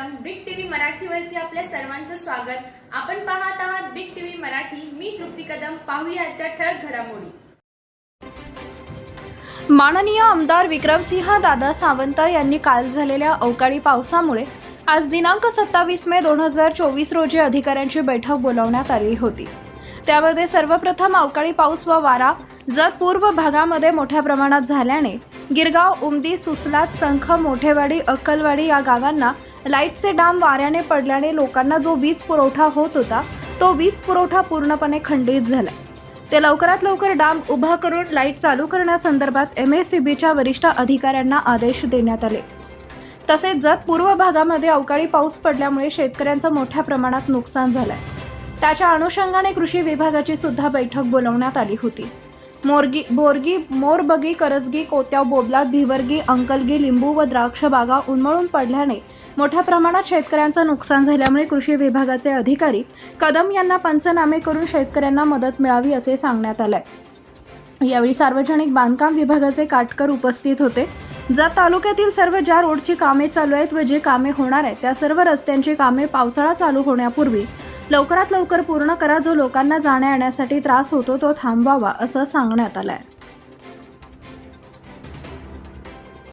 मराठीवरती आपल्या सर्वांचं स्वागत. आपण पाहत आहात बिग टीव्ही मराठी. मी तृप्ती कदम. पाहूया आजच्या ठळक घडामोडी. माननीय आमदार विक्रमसिंह दादा सावंत यांनी काल झालेल्या अवकाळी पावसामुळे आज दिनांक सत्तावीस मे दोन हजार चोवीस रोजी अधिकाऱ्यांची बैठक बोलावण्यात आली होती. त्यामध्ये सर्वप्रथम अवकाळी पाऊस व वारा जत पूर्व भागामध्ये मोठ्या प्रमाणात झाल्याने गिरगाव उमदी सुसलात संख मोठेवाडी अक्कलवाडी या गावांना लाईटचे डाम वाऱ्याने पडल्याने लोकांना जो वीज पुरवठा होत होता तो वीज पुरवठा पूर्णपणे खंडित झाला. ते लवकरात लवकर डाम उभा करून लाइट चालू करण्यासंदर्भात एम एस सी बीच्या वरिष्ठ अधिकाऱ्यांना आदेश देण्यात आले. तसेच जत पूर्व भागामध्ये अवकाळी पाऊस पडल्यामुळे शेतकऱ्यांचं मोठ्या प्रमाणात नुकसान झालंय. त्याच्या अनुषंगाने कृषी विभागाची सुद्धा बैठक बोलवण्यात आली होती. मोरगी बोरगी मोरबगी करजगी कोत्याव बोबला भिवर्गी अंकलगी लिंबू व द्राक्ष बागा उन्मळून पडल्याने मोठ्या प्रमाणात शेतकऱ्यांचं नुकसान झाल्यामुळे कृषी विभागाचे अधिकारी कदम यांना पंचनामे करून शेतकऱ्यांना मदत मिळावी असे सांगण्यात आलंय. यावेळी सार्वजनिक बांधकाम विभागाचे काटकर उपस्थित होते. जत तालुक्यातील सर्व ज्या रोडची कामे चालू आहेत व जे कामे होणार आहेत त्या सर्व रस्त्यांची कामे पावसाळा चालू होण्यापूर्वी लवकरात लवकर पूर्ण करा जो लोकांना जाण्या येण्यासाठी त्रास होतो तो थांबवावा असं सांगण्यात आलं आहे